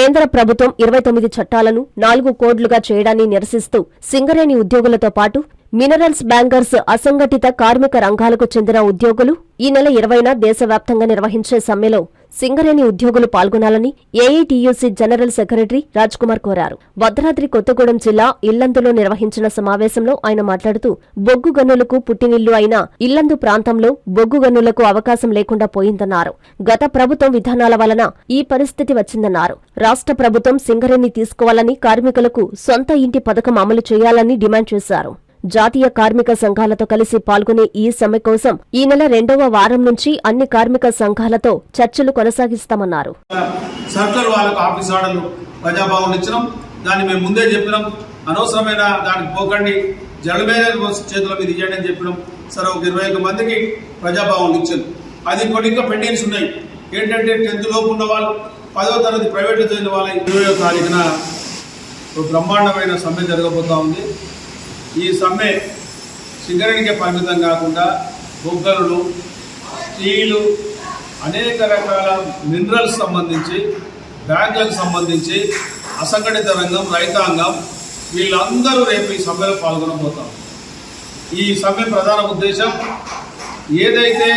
కేంద్ర ప్రభుత్వం ఇరవై తొమ్మిది చట్టాలను నాలుగు కోడ్లుగా చేయడాన్ని నిరసిస్తూ సింగరేణి ఉద్యోగులతో పాటు మినరల్స్ బ్యాంకర్స్ అసంఘటిత కార్మిక రంగాలకు చెందిన ఉద్యోగులు ఈ నెల ఇరవైన దేశవ్యాప్తంగా నిర్వహించే సమ్మెలో సింగరేణి ఉద్యోగులు పాల్గొనాలని AITUC general secretary Raj Kumar కోరారు. భద్రాద్రి కొత్తగూడెం జిల్లా ఇల్లందులో నిర్వహించిన సమావేశంలో ఆయన మాట్లాడుతూ బొగ్గు గనులకు పుట్టినిల్లు అయిన ఇల్లందు ప్రాంతంలో బొగ్గు గనులకు అవకాశం లేకుండా పోయిందన్నారు. గత ప్రభుత్వం విధానాల వలన ఈ పరిస్థితి వచ్చిందన్నారు. రాష్ట్ర ప్రభుత్వం సింగరేణి తీసుకోవాలని కార్మికులకు సొంత ఇంటి పథకం అమలు చేయాలని డిమాండ్ చేశారు. జాతీయ కార్మిక సంఘాలతో కలిసి పాల్గొనే ఈ సమ్మె కోసం ఈ నెల రెండవ వారం నుంచి అన్ని కార్మిక సంఘాలతో చర్చలు కొనసాగిస్తామన్నారు. సర్కులర్ వాళ్ళకు ఆఫీస్ ఆర్డర్లు ప్రజాభవన్ ఇచ్చినాం దాన్ని మేము ముందే చెప్పినాం. అనవసరమైన దానికి పోకండి. జనమేన చేతుల మీద ఇవ్వండి అని చెప్పినాం. సరే ఒక ఇరవై ఒక్క మందికి ప్రజాభవన్ ఇచ్చాను అది కొన్ని ఇంకా పెండింగ్స్ ఉన్నాయి. ఏంటంటే టెన్త్ లోపు ఉన్న వాళ్ళు పదవ తరగతి ప్రైవేట్లో చదివిన వాళ్ళ ఇరవై తారీఖున బ్రహ్మాండమైన సమ్మె జరగబోతా ఉంది. ఈ సమ్మె సింగరేణికే పరిమితం కాకుండా బొగ్గలు స్టీలు అనేక రకాల మినరల్స్ సంబంధించి బ్యాంకులకు సంబంధించి అసంఘటిత రంగం రైతాంగం వీళ్ళందరూ రేపు ఈ సమ్మెలో పాల్గొనబోతాం ఈ సమ్మె ప్రధాన ఉద్దేశం ఏదైతే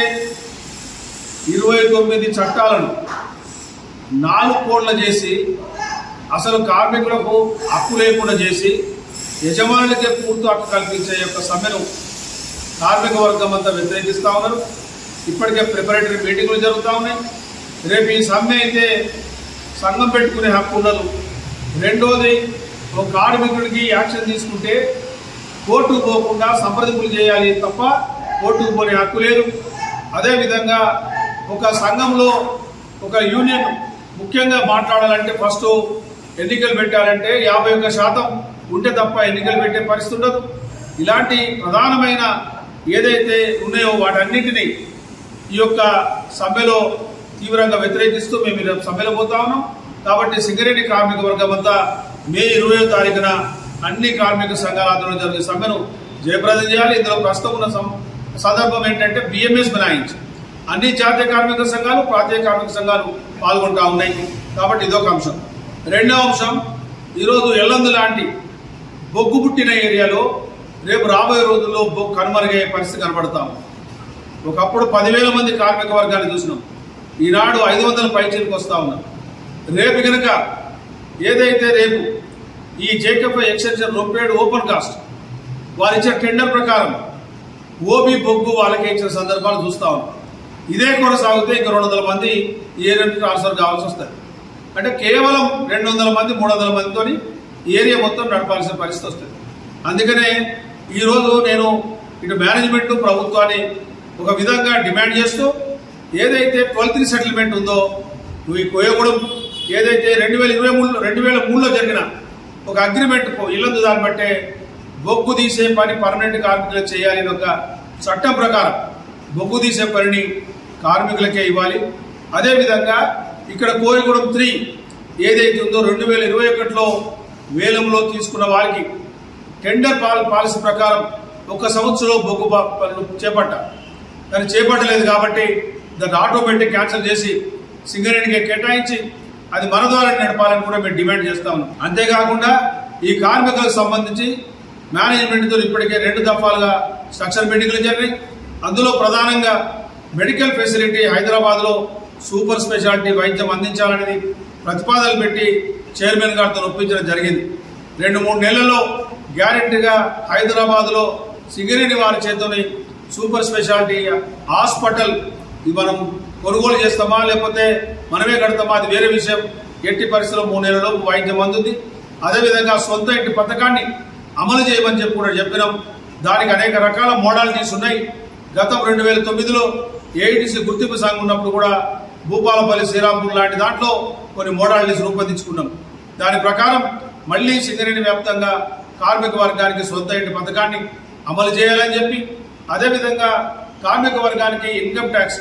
ఇరవై తొమ్మిది చట్టాలను నాలుగు కోట్ల చేసి అసలు కార్మికులకు హక్కు లేకుండా చేసి యజమానులకే పూర్తి హక్కు కల్పించే యొక్క సమ్మెను కార్మిక వర్గం అంతా వ్యతిరేకిస్తూ ఉన్నారు. ఇప్పటికే ప్రిపరేటరీ మీటింగ్లు జరుగుతూ ఉన్నాయి. రేపు ఈ సమ్మె అయితే సంఘం పెట్టుకునే హక్కు ఉండదు. రెండోది ఒక కార్మికుడికి యాక్షన్ తీసుకుంటే కోర్టుకు పోకుండా సంప్రదింపులు చేయాలి తప్ప కోర్టుకు పోనే హక్కు లేదు. అదేవిధంగా ఒక సంఘంలో ఒక యూనియన్ ముఖ్యంగా మాట్లాడాలంటే ఫస్ట్ ఎన్నికలు పెట్టాలంటే యాభై ఒక్క శాతం ఉంటే తప్ప ఎన్నికలు పెట్టే పరిస్థితి ఉండదు. ఇలాంటి ప్రధానమైన ఏదైతే ఉన్నాయో వాటన్నింటినీ ఈ యొక్క సభ్యలో తీవ్రంగా వ్యతిరేకిస్తూ మేము సభ్యలో పోతా ఉన్నాం. కాబట్టి సింగరేణి కార్మిక వర్గం అంతా మే ఇరవయో తారీఖున అన్ని కార్మిక సంఘాల ఆధ్వర్యంలో జరిగే సమ్మెను జయప్రదం చేయాలి. ఇందులో ప్రస్తుతం ఉన్న సం- సందర్భం ఏంటంటే బిఎంఎస్ మినాయించి అన్ని జాతీయ కార్మిక సంఘాలు ప్రాంతీయ కార్మిక సంఘాలు పాల్గొంటా ఉన్నాయి. కాబట్టి ఇదొక అంశం. రెండో అంశం ఈరోజు ఎల్లందు లాంటి బొగ్గు పుట్టిన ఏరియాలో రేపు రాబోయే రోజుల్లో బొగ్గు కనుమరుగయ్యే పరిస్థితి కనబడతాం ఒకప్పుడు పదివేల మంది కార్మిక వర్గాన్ని చూసినాం. ఈనాడు ఐదు వందల పైచీలకు వస్తూ ఉన్నాం. రేపు కనుక ఏదైతే రేపు ఈ జేకప్ ఎక్స్టెన్షన్ రొప్పేడు ఓపెన్ కాస్ట్ వారు ఇచ్చిన టెండర్ ప్రకారం ఓబీ బొగ్గు వాళ్ళకి ఇచ్చిన సందర్భాలు చూస్తూ ఉన్నాం. ఇదే కొనసాగితే ఇంకా రెండు వందల మంది ఏరియా ట్రాన్స్ఫర్ కావాల్సి వస్తుంది అంటే కేవలం రెండు వందల మంది మూడు వందల మందితోని ఏరియా మొత్తం నడపాల్సిన పరిస్థితి వస్తుంది. అందుకనే ఈరోజు నేను ఇటు మేనేజ్మెంట్ ప్రభుత్వాన్ని ఒక విధంగా డిమాండ్ చేస్తూ ఏదైతే ట్వెల్త్ సెటిల్మెంట్ ఉందో నువ్వు ఈ కోయగూడెం ఏదైతే రెండు వేల ఇరవై మూడు రెండు వేల మూడులో జరిగిన ఒక అగ్రిమెంట్ ఇల్లందు దాన్ని బట్టే బొగ్గు తీసే పని పర్మనెంట్ కార్మికులకు చేయాలి ఒక చట్టం ప్రకారం బొగ్గు తీసే పనిని కార్మికులకే ఇవ్వాలి. అదేవిధంగా ఇక్కడ కోయగూడెం త్రీ ఏదైతే ఉందో రెండు వేల ఇరవై ఒకటిలో వేలంలో తీసుకున్న వారికి టెండర్ పాల పాలసీ ప్రకారం ఒక సంవత్సరంలో బొగ్గు పనులు చేపట్టాలి దాన్ని చేపట్టలేదు కాబట్టి దాన్ని ఆటోమేటిక్ క్యాన్సిల్ చేసి సింగరేణికి కేటాయించి అది మన ద్వారా నడపాలని కూడా మేము డిమాండ్ చేస్తా ఉన్నాం. అంతేకాకుండా ఈ కార్మికులకు సంబంధించి మేనేజ్మెంట్తో ఇప్పటికే రెండు దఫాలుగా స్ట్రక్చర్ మీటింగ్లు జరిగాయి అందులో ప్రధానంగా మెడికల్ ఫెసిలిటీ హైదరాబాద్లో సూపర్ స్పెషాలిటీ వైద్యం అందించాలనేది ప్రతిపాదనలు పెట్టి చైర్మన్ గారితో ఒప్పించడం జరిగింది. రెండు మూడు నెలల్లో గ్యారెంటీగా హైదరాబాద్లో సింగరేణి వారి చేతోని సూపర్ స్పెషాలిటీ హాస్పిటల్ ఇది మనం కొనుగోలు చేస్తామా లేకపోతే మనమే కడతామా అది వేరే విషయం. ఎట్టి పరిస్థితుల్లో మూడు నెలల్లో వైద్యం అందుంది అదేవిధంగా సొంత ఇంటి పథకాన్ని అమలు చేయమని చెప్పి కూడా చెప్పినాం. దానికి అనేక రకాల మోడాలిటీస్ ఉన్నాయి. గతం రెండు వేల తొమ్మిదిలో ఏఐటీసీ గుర్తింపు సంఘం ఉన్నప్పుడు కూడా భూపాలపల్లి శ్రీరాంపూర్ లాంటి దాంట్లో కొన్ని మోడాలిటీస్ రూపొందించుకున్నాం. దాని ప్రకారం మళ్ళీ సింగరేణి వ్యాప్తంగా కార్మిక వర్గానికి సొంత ఇంటి పథకాన్ని అమలు చేయాలని చెప్పి అదేవిధంగా కార్మిక వర్గానికి ఇన్కమ్ ట్యాక్స్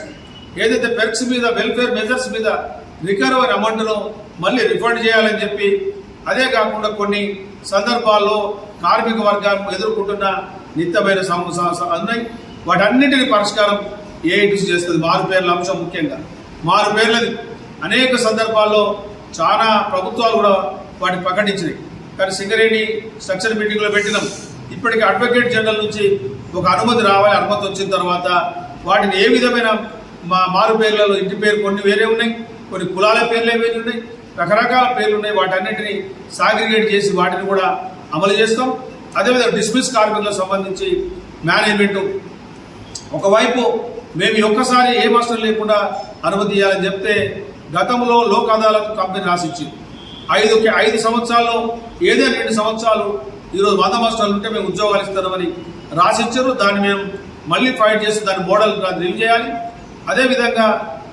ఏదైతే పెర్క్స్ మీద వెల్ఫేర్ మెజర్స్ మీద రికవరీ అమౌంట్ను మళ్ళీ రిఫండ్ చేయాలని చెప్పి అదే కాకుండా కొన్ని సందర్భాల్లో కార్మిక వర్గాలు ఎదుర్కొంటున్న నిత్యమైన సమ- ఉన్నాయి వాటన్నిటిని పరిష్కారం ఏఐటీసీ చేస్తుంది. మారు పేర్ల అంశం ముఖ్యంగా. మారు పేర్లది అనేక సందర్భాల్లో చాలా ప్రభుత్వాలు కూడా వాటిని ప్రకటించినాయి. కానీ సింగరేణి స్ట్రక్చర్ మీటింగ్లో పెట్టినాం. ఇప్పటికీ అడ్వకేట్ జనరల్ నుంచి ఒక అనుమతి రావాలి అనుమతి వచ్చిన తర్వాత వాటిని ఏ విధమైన మా మారు పేర్లలో ఇంటి పేరు కొన్ని వేరే ఉన్నాయి కొన్ని కులాల పేర్లే వేరే ఉన్నాయి రకరకాల పేర్లు ఉన్నాయి. వాటన్నిటిని సాగ్రిగేట్ చేసి వాటిని కూడా అమలు చేస్తాం. అదేవిధంగా డిస్మిస్ కార్మికులకు సంబంధించి మేనేజ్మెంట్. ఒకవైపు మేము ఒక్కసారి ఏ మాస్టర్ లేకుండా అనుమతి ఇవ్వాలని చెప్తే గతంలో లోక్ అదాలత్ కంపెనీ రాసిచ్చింది. ఐదు ఐదు సంవత్సరాల్లో ఏదైనా రెండు సంవత్సరాలు ఈరోజు వంద మాస్టర్లు ఉంటే మేము ఉద్యోగాలు ఇస్తామని రాసిచ్చారు. దాన్ని మేము మళ్ళీ ఫైట్ చేసి దాని మోడల్ రివ్యూ చేయాలి. అదేవిధంగా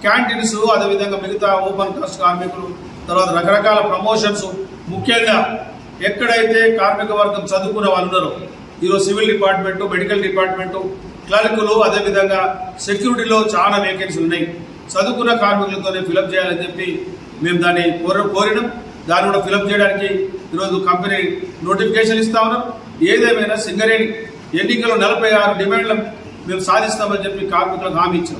క్యాంటీన్స్ అదేవిధంగా మిగతా ఓపెన్ కాస్ట్ కార్మికులు తర్వాత రకరకాల ప్రమోషన్స్ ముఖ్యంగా ఎక్కడైతే కార్మిక వర్గం చదువుకున్న వాళ్ళు ఉన్నారో ఈరోజు సివిల్ డిపార్ట్మెంటు మెడికల్ డిపార్ట్మెంటు క్లర్కులు అదేవిధంగా సెక్యూరిటీలో చాలా వేకెన్సీలు ఉన్నాయి. చదువుకున్న కార్మికులతోనే ఫిలప్ చేయాలని చెప్పి మేము దాన్ని కోర కోరినాం. దాన్ని కూడా ఫిలప్ చేయడానికి ఈరోజు కంపెనీ నోటిఫికేషన్ ఇస్తా ఉన్నాం. ఏదేమైనా సింగరేణి ఎన్నికల్లో నలభై ఆరు డిమాండ్లు మేము సాధిస్తామని చెప్పి కార్మికులకు హామీ ఇచ్చాం